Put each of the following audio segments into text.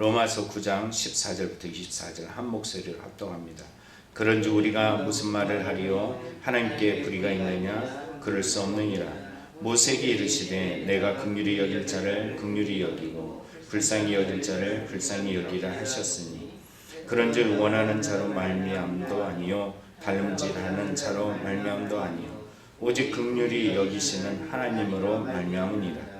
로마서 9장 14절부터 24절 한 목소리로 합동합니다. 그런즉 우리가 무슨 말을 하리요? 하나님께 불의가 있느냐? 그럴 수 없느니라. 모세기 이르시되 내가 극률이 여길 자를 극률이 여기고 불쌍히 여길 자를 불쌍히 여기라 하셨으니 그런즉 원하는 자로 말미암도 아니요 달름질하는 자로 말미암도 아니요 오직 극률이 여기시는 하나님으로 말미암으니라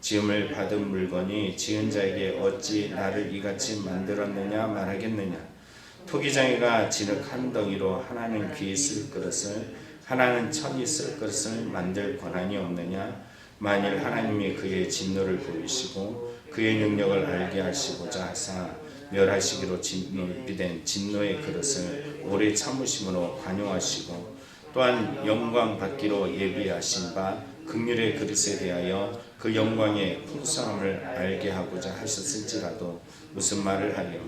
지음을 받은 물건이 지은 자에게 어찌 나를 이같이 만들었느냐 말하겠느냐. 토기장이가 진흙 한 덩이로 하나는 귀쓸 그릇을 하나는 천이 쓸 그릇을 만들 권한이 없느냐. 만일 하나님이 그의 진노를 보이시고 그의 능력을 알게 하시고자 하사 멸하시기로 진노비된 진노의 그릇을 오래 참으심으로 관용하시고 또한 영광 받기로 예비하신 바 극률의 그릇에 대하여 그 영광의 풍성함을 알게 하고자 하셨을지라도 무슨 말을 하려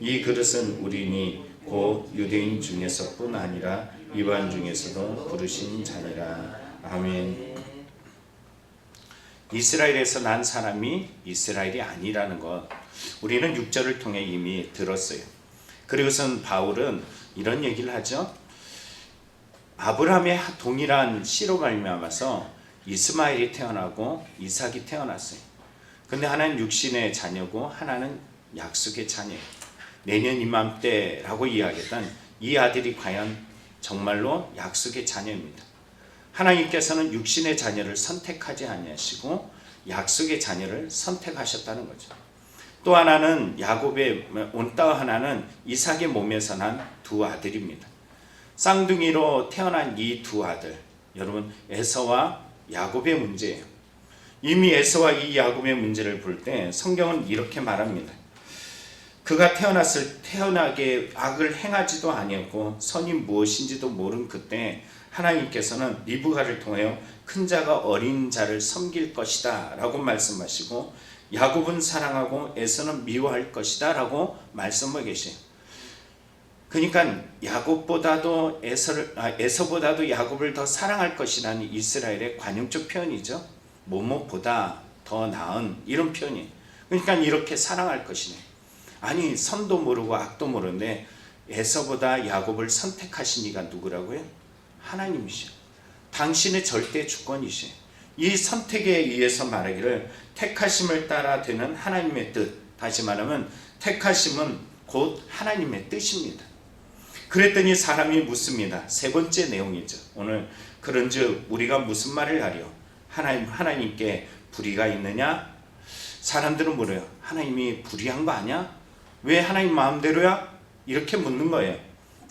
이 그릇은 우리니 곧 유대인 중에서뿐 아니라 이반 중에서도 부르신 자니라 아멘. 이스라엘에서 난 사람이 이스라엘이 아니라는 것 우리는 6절을 통해 이미 들었어요. 그리고선 바울은 이런 얘기를 하죠. 아브라함의 동일한 씨로 말미암아서 이스마엘이 태어나고 이삭이 태어났어요. 근데 하나는 육신의 자녀고 하나는 약속의 자녀예요. 내년 이맘때라고 이야기했던 이 아들이 과연 정말로 약속의 자녀입니다. 하나님께서는 육신의 자녀를 선택하지 아니하시고 약속의 자녀를 선택하셨다는 거죠. 또 하나는 야곱의 온따 하나는 이삭의 몸에서 난 두 아들입니다. 쌍둥이로 태어난 이 두 아들, 여러분 에서와 야곱의 문제예요. 이미 에서와 이 야곱의 문제를 볼 때 성경은 이렇게 말합니다. 그가 태어났을 태어나게 악을 행하지도 아니었고 선이 무엇인지도 모른 그때 하나님께서는 리브가를 통하여 큰 자가 어린 자를 섬길 것이다 라고 말씀하시고 야곱은 사랑하고 에서는 미워할 것이다 라고 말씀하고 계세요. 그러니까 야곱보다도 에서를 아, 에서보다도 야곱을 더 사랑할 것이라는 이스라엘의 관용적 표현이죠. 뭐뭐보다 더 나은 이런 표현이. 그러니까 이렇게 사랑할 것이네. 아니 선도 모르고 악도 모르는데 에서보다 야곱을 선택하신 이가 누구라고요? 하나님이시요. 당신의 절대 주권이시. 이 선택에 의해서 말하기를 택하심을 따라 되는 하나님의 뜻. 다시 말하면 택하심은 곧 하나님의 뜻입니다. 그랬더니 사람이 묻습니다. 세 번째 내용이죠. 오늘 그런즉 우리가 무슨 말을 하려? 하나님 하나님께 불의가 있느냐? 사람들은 물어요. 하나님이 불의한 거 아니야? 왜 하나님 마음대로야? 이렇게 묻는 거예요.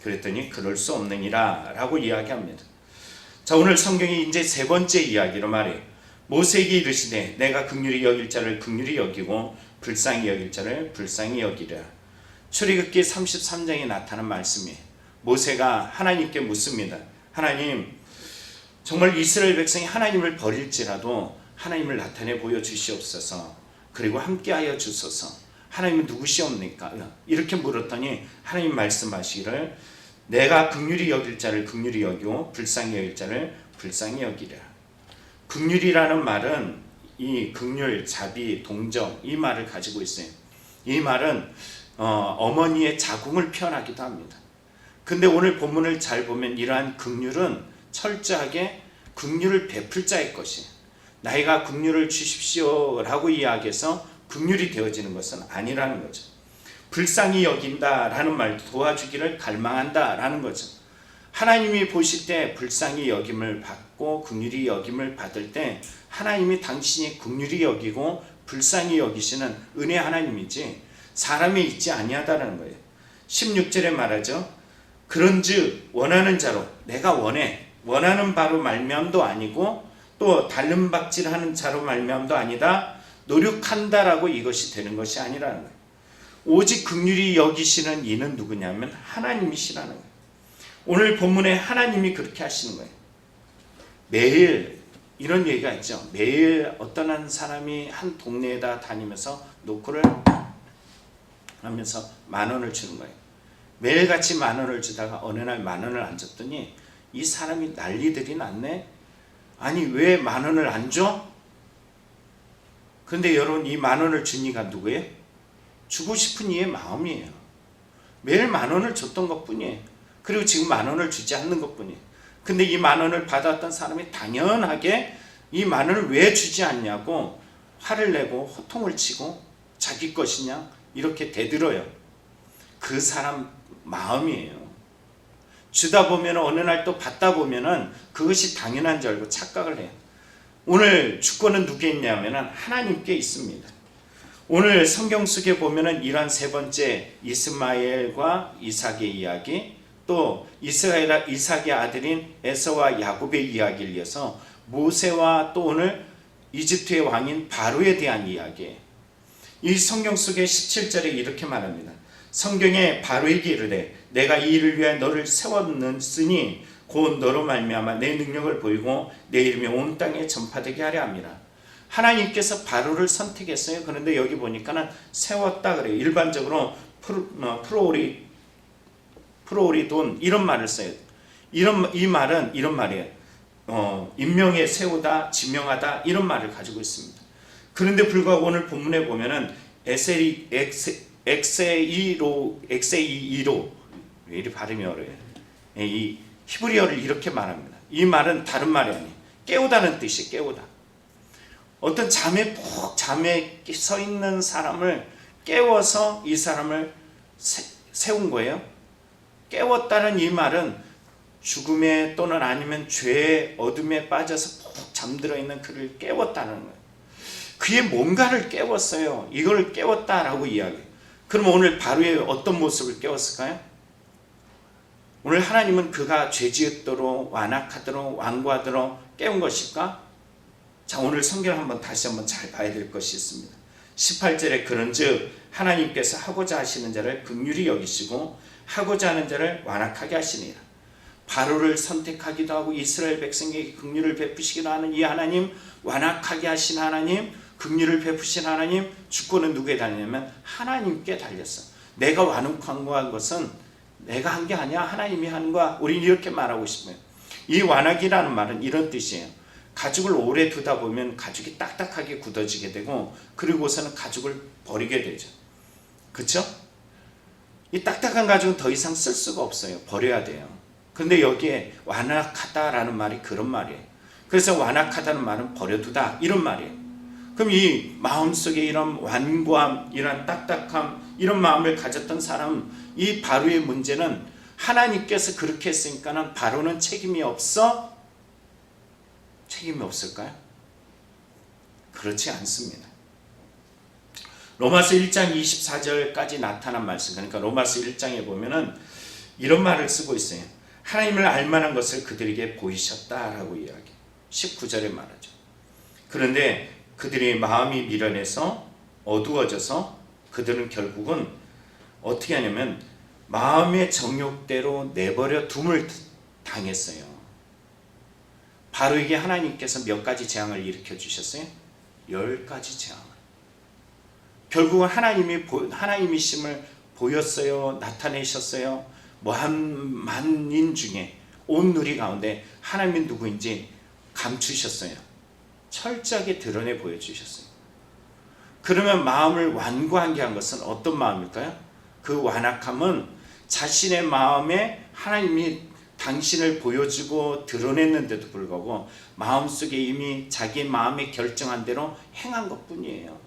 그랬더니 그럴 수 없느니라라고 이야기합니다. 자 오늘 성경이 이제 세 번째 이야기로 말해요. 모세에게 이르시되 내가 극률이 여길 자를 극률이 여기고 불쌍히 여길 자를 불쌍히 여기라. 출애굽기 33장에 나타난 말씀이에요. 모세가 하나님께 묻습니다. 하나님, 정말 이스라엘 백성이 하나님을 버릴지라도 하나님을 나타내 보여 주시옵소서. 그리고 함께하여 주소서. 하나님은 누구시옵니까? 이렇게 물었더니 하나님 말씀하시기를 내가 극률이 여길 자를 극률이 여기고 불쌍히 여길 자를 불쌍히 여기라. 극률이라는 말은 이 극률, 자비, 동정 이 말을 가지고 있어요. 이 말은 어, 어머니의 자궁을 표현하기도 합니다. 근데 오늘 본문을 잘 보면 이러한 극률은 철저하게 극률을 베풀 자의 것이 나이가 극률을 주십시오라고 이야기해서 극률이 되어지는 것은 아니라는 거죠. 불쌍히 여긴다라는 말 도와주기를 갈망한다라는 거죠. 하나님이 보실 때 불쌍히 여김을 받고 극률이 여김을 받을 때 하나님이 당신이 극률이 여기고 불쌍히 여기시는 은혜 하나님이지 사람이 있지 아니하다라는 거예요. 16절에 말하죠. 그런즉 원하는 자로 내가 원해 원하는 바로 말미암도 아니고 또 달름박질하는 자로 말미암도 아니다 노력한다라고 이것이 되는 것이 아니라는 거예요. 오직 극률이 여기시는 이는 누구냐면 하나님이시라는 거예요. 오늘 본문에 하나님이 그렇게 하시는 거예요. 매일 이런 얘기가 있죠. 매일 어떤 한 사람이 한 동네에다 다니면서 노크를 하면서 만 원을 주는 거예요. 매일같이 만 원을 주다가 어느 날 만 원을 안 줬더니 이 사람이 난리들이 났네. 아니 왜 만 원을 안 줘? 근데 여러분 이 만 원을 준 이가 누구예요? 주고 싶은 이의 마음이에요. 매일 만 원을 줬던 것 뿐이에요. 그리고 지금 만 원을 주지 않는 것 뿐이에요. 근데 이 만 원을 받았던 사람이 당연하게 이 만 원을 왜 주지 않냐고 화를 내고 호통을 치고 자기 것이냐 이렇게 대들어요. 그 사람 마음이에요. 주다 보면 어느 날 또 받다 보면은 그것이 당연한 줄 알고 착각을 해요. 오늘 주권은 누구에 있냐면은 하나님께 있습니다. 오늘 성경 속에 보면은 이러한 세 번째 이스마엘과 이삭의 이야기 또 이스라엘 이삭의 아들인 에서와 야곱의 이야기를 이어서 모세와 또 오늘 이집트의 왕인 바로에 대한 이야기예요. 이 성경 속에 17절에 이렇게 말합니다. 성경에 바로에게 이르되 내가 이 일을 위하여 너를 세웠으니 곧 너로 말미암아 내 능력을 보이고 내 이름이 온 땅에 전파되게 하려 함이라. 하나님께서 바로를 선택했어요. 그런데 여기 보니까는 세웠다 그래요. 일반적으로 어, 프로리 프로리돈 이런 말을 써요. 이런 이 말은 이런 말이에요. 어, 임명에 세우다, 지명하다 이런 말을 가지고 있습니다. 그런데 불구하고 오늘 본문에 보면은 에세이 엑세 엑세이로 왜 이리 발음이 어려워요. 예, 이 히브리어를 이렇게 말합니다. 이 말은 다른 말이 아니에요. 깨우다는 뜻이 깨우다. 어떤 잠에 푹 잠에 서 있는 사람을 깨워서 이 사람을 세, 세운 거예요. 깨웠다는 이 말은 죽음에 또는 아니면 죄의 어둠에 빠져서 푹 잠들어 있는 그를 깨웠다는 거예요. 그의 뭔가를 깨웠어요. 이걸 깨웠다라고 이야기해요. 그럼 오늘 바로의 어떤 모습을 깨웠을까요? 오늘 하나님은 그가 죄지었도록 완악하도록 완고하도록 깨운 것일까? 자 오늘 성경을 한번 다시 한번 잘 봐야 될 것이 있습니다. 18절에 그런즉 하나님께서 하고자 하시는 자를 긍휼히 여기시고 하고자 하는 자를 완악하게 하시니라. 바로를 선택하기도 하고 이스라엘 백성에게 긍휼을 베푸시기도 하는 이 하나님 완악하게 하신 하나님 긍휼을 베푸신 하나님 주권은 누구에 달리냐면 하나님께 달렸어. 내가 완악한 것은 내가 한 게 아니야 하나님이 하는 거야. 우리는 이렇게 말하고 싶어요. 이 완악이라는 말은 이런 뜻이에요. 가죽을 오래 두다 보면 가죽이 딱딱하게 굳어지게 되고 그리고서는 가죽을 버리게 되죠. 그렇죠? 이 딱딱한 가죽은 더 이상 쓸 수가 없어요. 버려야 돼요. 근데 여기에 완악하다라는 말이 그런 말이에요. 그래서 완악하다는 말은 버려두다 이런 말이에요. 그럼 이 마음속에 이런 완고함, 이런 딱딱함, 이런 마음을 가졌던 사람, 이 바로의 문제는 하나님께서 그렇게 했으니까는 바로는 책임이 없어? 책임이 없을까요? 그렇지 않습니다. 로마서 1장 24절까지 나타난 말씀, 그러니까 로마서 1장에 보면은 이런 말을 쓰고 있어요. 하나님을 알만한 것을 그들에게 보이셨다라고 이야기. 19절에 말하죠. 그런데 그들의 마음이 미련해서 어두워져서 그들은 결국은 어떻게 하냐면 마음의 정욕대로 내버려 둠을 당했어요. 바로 이게 하나님께서 몇 가지 재앙을 일으켜 주셨어요? 열 가지 재앙. 결국은 하나님이 하나님이심을 보였어요, 나타내셨어요. 뭐한 만인 중에 온 누리 가운데 하나님이 누구인지 감추셨어요. 철저하게 드러내 보여주셨어요. 그러면 마음을 완고한 게한 것은 어떤 마음일까요? 그 완악함은 자신의 마음에 하나님이 당신을 보여주고 드러냈는데도 불구하고 마음속에 이미 자기 마음에 결정한 대로 행한 것 뿐이에요.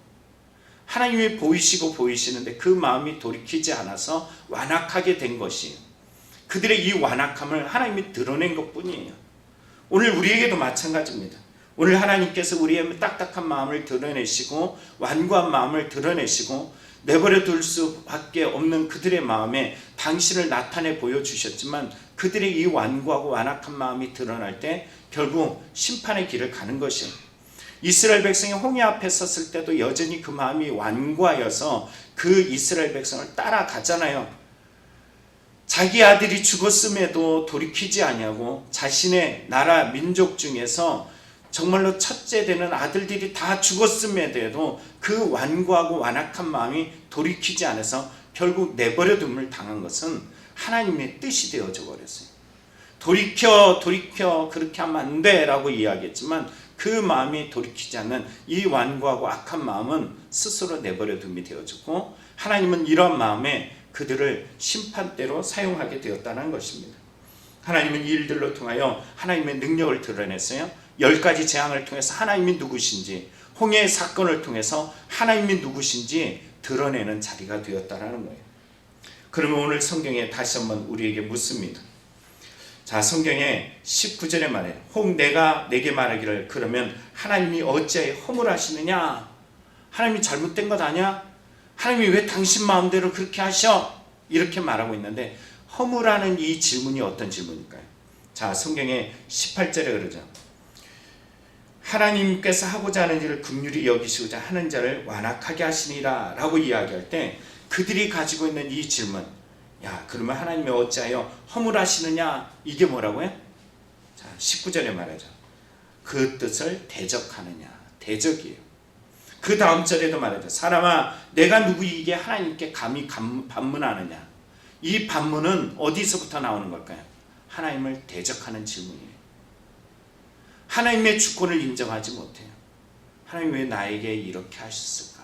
하나님이 보이시고 보이시는데 그 마음이 돌이키지 않아서 완악하게 된 것이에요. 그들의 이 완악함을 하나님이 드러낸 것 뿐이에요. 오늘 우리에게도 마찬가지입니다. 오늘 하나님께서 우리의 딱딱한 마음을 드러내시고 완고한 마음을 드러내시고 내버려 둘 수밖에 없는 그들의 마음에 당신을 나타내 보여주셨지만 그들의 이 완고하고 완악한 마음이 드러날 때 결국 심판의 길을 가는 것이에요. 이스라엘 백성이 홍해 앞에 섰을 때도 여전히 그 마음이 완고하여서 그 이스라엘 백성을 따라가잖아요. 자기 아들이 죽었음에도 돌이키지 아니하고 자신의 나라 민족 중에서 정말로 첫째 되는 아들들이 다 죽었음에도 그 완고하고 완악한 마음이 돌이키지 않아서 결국 내버려 둠을 당한 것은 하나님의 뜻이 되어져 버렸어요. 돌이켜 돌이켜 그렇게 하면 안 돼라고 이야기했지만 그 마음이 돌이키지 않는 이 완고하고 악한 마음은 스스로 내버려 둠이 되어졌고 하나님은 이런 마음에 그들을 심판대로 사용하게 되었다는 것입니다. 하나님은 이 일들로 통하여 하나님의 능력을 드러냈어요. 열 가지 재앙을 통해서 하나님이 누구신지, 홍해의 사건을 통해서 하나님이 누구신지 드러내는 자리가 되었다라는 거예요. 그러면 오늘 성경에 다시 한번 우리에게 묻습니다. 자, 성경에 19절에 말해요. 혹 내가 내게 말하기를 그러면 하나님이 어찌하여 허물하시느냐? 하나님이 잘못된 것 아니야? 하나님이 왜 당신 마음대로 그렇게 하셔? 이렇게 말하고 있는데 허물하는 이 질문이 어떤 질문일까요? 자, 성경에 18절에 그러죠. 하나님께서 하고자 하는 일을 긍휼히 여기시고자 하는 자를 완악하게 하시니라 라고 이야기할 때 그들이 가지고 있는 이 질문 야 그러면 하나님이 어찌하여 허물하시느냐? 이게 뭐라고요? 자 19절에 말하죠. 그 뜻을 대적하느냐? 대적이에요. 그 다음 절에도 말하죠. 사람아 내가 누구이게 하나님께 감히 감- 반문하느냐? 이 반문은 어디서부터 나오는 걸까요? 하나님을 대적하는 질문이에요 하나님의 주권을 인정하지 못해요. 하나님 왜 나에게 이렇게 하셨을까?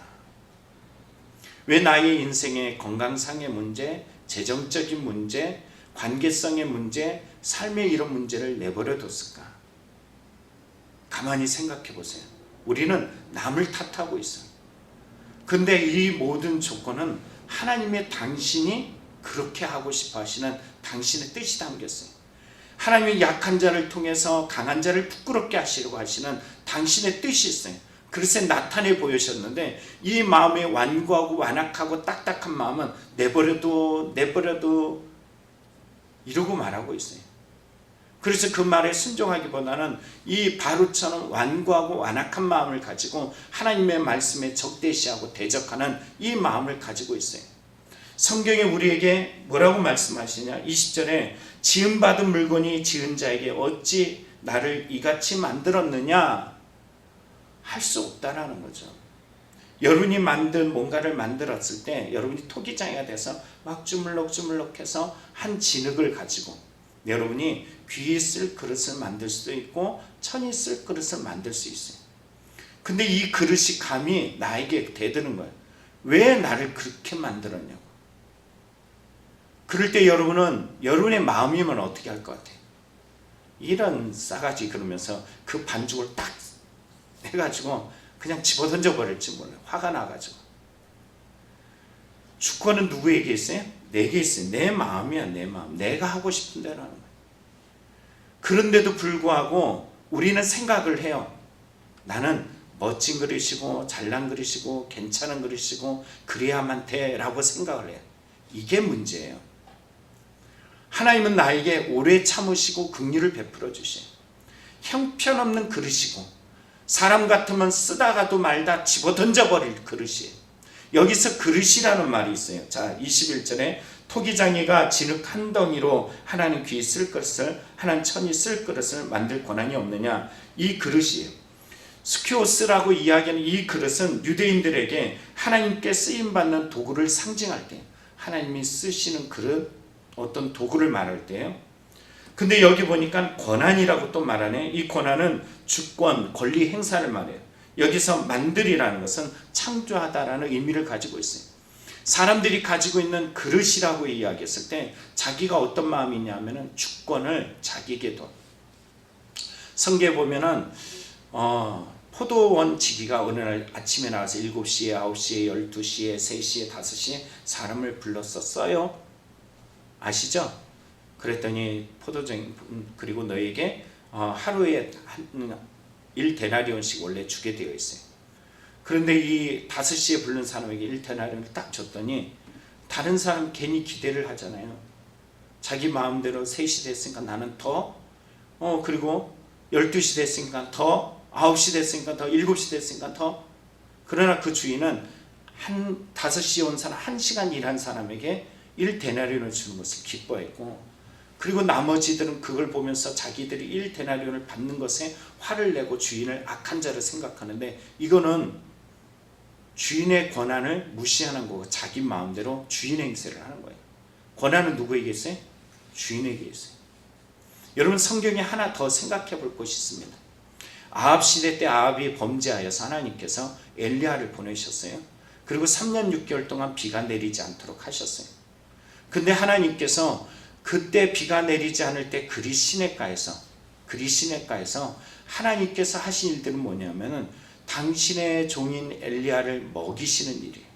왜 나의 인생의 건강상의 문제, 재정적인 문제, 관계성의 문제, 삶의 이런 문제를 내버려 뒀을까? 가만히 생각해 보세요. 우리는 남을 탓하고 있어요. 근데 이 모든 조건은 하나님의 당신이 그렇게 하고 싶어 하시는 당신의 뜻이 담겼어요. 하나님의 약한 자를 통해서 강한 자를 부끄럽게 하시려고 하시는 당신의 뜻이 있어요. 그릇에 나타내 보이셨는데 이 마음의 완고하고 완악하고 딱딱한 마음은 내버려도 내버려도 이러고 말하고 있어요. 그래서 그 말에 순종하기보다는 이 바로처럼 완고하고 완악한 마음을 가지고 하나님의 말씀에 적대시하고 대적하는 이 마음을 가지고 있어요. 성경에 우리에게 뭐라고 말씀하시냐? 20절에 지음 받은 물건이 지은 자에게 어찌 나를 이같이 만들었느냐? 할 수 없다라는 거죠. 여러분이 만든 뭔가를 만들었을 때 여러분이 토기장이가 돼서 막 주물럭주물럭해서 한 진흙을 가지고 여러분이 귀에 쓸 그릇을 만들 수도 있고 천이 쓸 그릇을 만들 수 있어요. 근데 이 그릇이 감히 나에게 대드는 거예요. 왜 나를 그렇게 만들었냐고. 그럴 때 여러분은 여러분의 마음이면 어떻게 할 것 같아요? 이런 싸가지 그러면서 그 반죽을 딱 해가지고 그냥 집어던져 버릴지 몰라요. 화가 나가지고. 주권은 누구에게 있어요? 내게 있어요. 내 마음이야, 내 마음. 내가 하고 싶은 대로 하는 거예요. 그런데도 불구하고 우리는 생각을 해요. 나는 멋진 그릇이고 잘난 그릇이고 괜찮은 그릇이고 그래야만 돼라고 생각을 해요. 이게 문제예요. 하나님은 나에게 오래 참으시고 긍휼을 베풀어 주신 형편없는 그릇이고 사람 같으면 쓰다가도 말다 집어 던져 버릴 그릇이에요. 여기서 그릇이라는 말이 있어요. 자, 21절에 토기장이가 진흙 한 덩이로 하나님 귀에 쓸 것을 하나님 천이 쓸 그릇을 만들 권한이 없느냐? 이 그릇이에요. 스키오스라고 이야기하는 이 그릇은 유대인들에게 하나님께 쓰임 받는 도구를 상징할 때 하나님이 쓰시는 그릇 어떤 도구를 말할 때요. 근데 여기 보니까 권한이라고 또 말하네. 이 권한은 주권, 권리 행사를 말해요. 여기서 만들이라는 것은 창조하다라는 의미를 가지고 있어요. 사람들이 가지고 있는 그릇이라고 이야기했을 때 자기가 어떤 마음이냐면은 주권을 자기에게 둬. 성경에 보면은 어, 포도원 지기가 어느 날 아침에 나와서 7시에, 9시에, 12시에, 3시에, 5시에 사람을 불렀었어요. 아시죠? 그랬더니 포도정 그리고 너에게 어, 하루에 한 1데나리온씩 원래 주게 되어 있어요. 그런데 이 5시에 부른 사람에게 1데나리온을 딱 줬더니 다른 사람 괜히 기대를 하잖아요. 자기 마음대로 3시 됐으니까 나는 더 어, 그리고 12시 됐으니까 더 9시 됐으니까 더 7시 됐으니까 더 그러나 그 주인은 한 5시에 온 사람 1시간 일한 사람에게 1데나리온을 주는 것을 기뻐했고 그리고 나머지들은 그걸 보면서 자기들이 1데나리온을 받는 것에 화를 내고 주인을 악한 자를 생각하는데 이거는 주인의 권한을 무시하는 거고 자기 마음대로 주인 행세를 하는 거예요. 권한은 누구에게 있어요? 주인에게 있어요. 여러분 성경에 하나 더 생각해 볼 것이 있습니다. 아합 시대 때 아합이 범죄하여서 하나님께서 엘리야를 보내셨어요. 그리고 3년 6개월 동안 비가 내리지 않도록 하셨어요. 근데 하나님께서 그때 비가 내리지 않을 때 그리 시냇가에서 그리 시냇가에서 하나님께서 하신 일들은 뭐냐면은 당신의 종인 엘리야를 먹이시는 일이에요.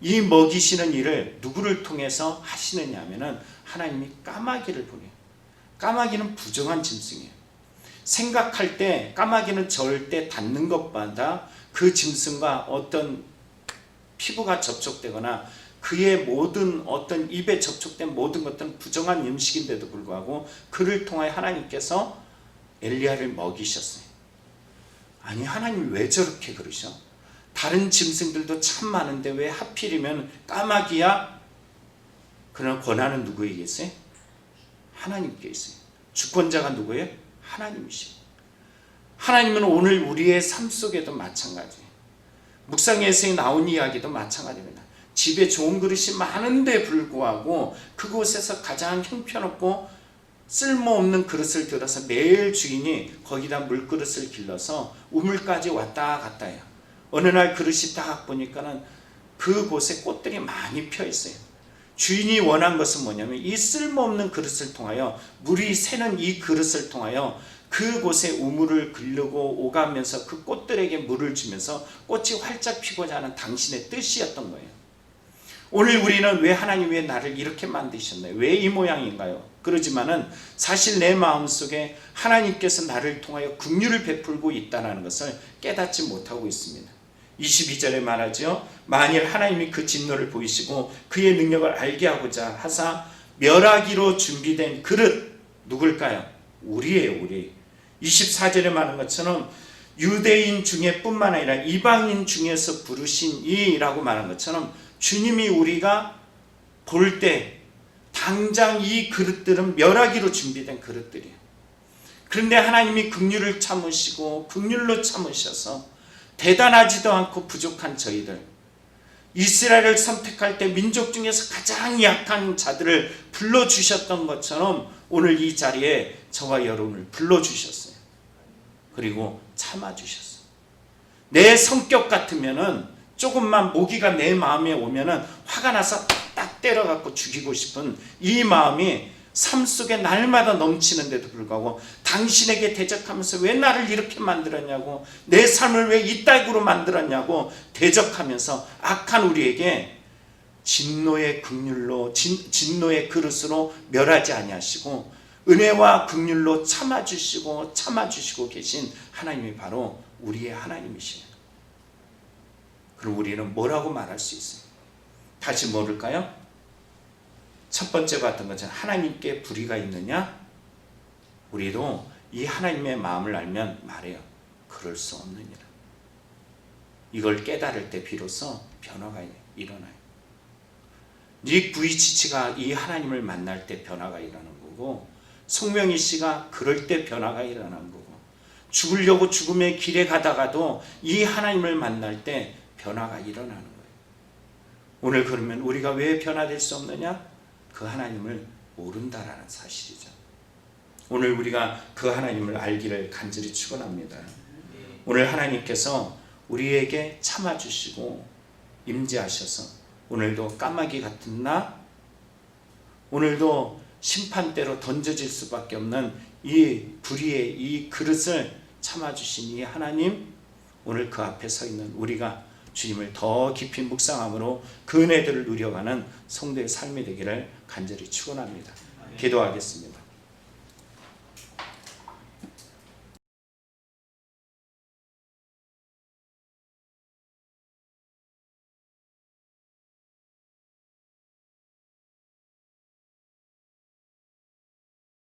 이 먹이시는 일을 누구를 통해서 하시느냐면은 하나님이 까마귀를 보내요. 까마귀는 부정한 짐승이에요. 생각할 때 까마귀는 절대 닿는 것보다 그 짐승과 어떤 피부가 접촉되거나 그의 모든 어떤 입에 접촉된 모든 것들은 부정한 음식인데도 불구하고 그를 통하여 하나님께서 엘리야를 먹이셨어요. 아니 하나님 왜 저렇게 그러셔? 다른 짐승들도 참 많은데 왜 하필이면 까마귀야? 그러나 권한은 누구에게 있어요? 하나님께 있어요. 주권자가 누구예요? 하나님이시요. 하나님은 오늘 우리의 삶 속에도 마찬가지예요. 묵상에서 나온 이야기도 마찬가지입니다. 집에 좋은 그릇이 많은데 불구하고 그곳에서 가장 형편없고 쓸모없는 그릇을 들어서 매일 주인이 거기다 물그릇을 길러서 우물까지 왔다 갔다 해요. 어느 날 그릇이 딱 보니까는 그곳에 꽃들이 많이 펴 있어요. 주인이 원한 것은 뭐냐면 이 쓸모없는 그릇을 통하여 물이 새는 이 그릇을 통하여 그곳에 우물을 길르고 오가면서 그 꽃들에게 물을 주면서 꽃이 활짝 피고자 하는 당신의 뜻이었던 거예요. 오늘 우리는 왜 하나님 왜 나를 이렇게 만드셨나요? 왜 이 모양인가요? 그러지만은 사실 내 마음속에 하나님께서 나를 통하여 긍휼을 베풀고 있다는 것을 깨닫지 못하고 있습니다. 22절에 말하죠. 만일 하나님이 그 진노를 보이시고 그의 능력을 알게 하고자 하사 멸하기로 준비된 그릇 누굴까요? 우리예요, 우리. 24절에 말한 것처럼 유대인 중에 뿐만 아니라 이방인 중에서 부르신 이라고 말한 것처럼 주님이 우리가 볼 때 당장 이 그릇들은 멸하기로 준비된 그릇들이에요. 그런데 하나님이 긍휼을 참으시고 긍휼로 참으셔서 대단하지도 않고 부족한 저희들 이스라엘을 선택할 때 민족 중에서 가장 약한 자들을 불러 주셨던 것처럼 오늘 이 자리에 저와 여러분을 불러 주셨어요. 그리고 참아 주셨어요. 내 성격 같으면은 조금만 모기가 내 마음에 오면은 화가 나서 딱 때려 갖고 죽이고 싶은 이 마음이 삶 속에 날마다 넘치는데도 불구하고 당신에게 대적하면서 왜 나를 이렇게 만들었냐고 내 삶을 왜 이따구로 만들었냐고 대적하면서 악한 우리에게 진노의 극률로 진, 진노의 그릇으로 멸하지 아니하시고 은혜와 극률로 참아주시고 참아주시고 계신 하나님이 바로 우리의 하나님이시에요. 그럼 우리는 뭐라고 말할 수 있어요? 다시 뭐를까요? 첫 번째 봤던 것처럼 하나님께 불의가 있느냐? 우리도 이 하나님의 마음을 알면 말해요. 그럴 수 없느니라. 이걸 깨달을 때 비로소 변화가 일어나요. 닉 부이치치가 이 하나님을 만날 때 변화가 일어나는 거고 송명희 씨가 그럴 때 변화가 일어나는 거고 죽으려고 죽음의 길에 가다가도 이 하나님을 만날 때 변화가 일어나는 거예요. 오늘 그러면 우리가 왜 변화될 수 없느냐? 그 하나님을 모른다라는 사실이죠. 오늘 우리가 그 하나님을 알기를 간절히 축원합니다. 오늘 하나님께서 우리에게 참아주시고 임재하셔서 오늘도 까마귀 같은 나, 오늘도 심판대로 던져질 수밖에 없는 이 불의의 이 그릇을 참아주신 이 하나님, 오늘 그 앞에 서 있는 우리가 주님을 더 깊이 묵상함으로 그 은혜들을 누려가는 성도의 삶이 되기를 간절히 축원합니다. 기도하겠습니다.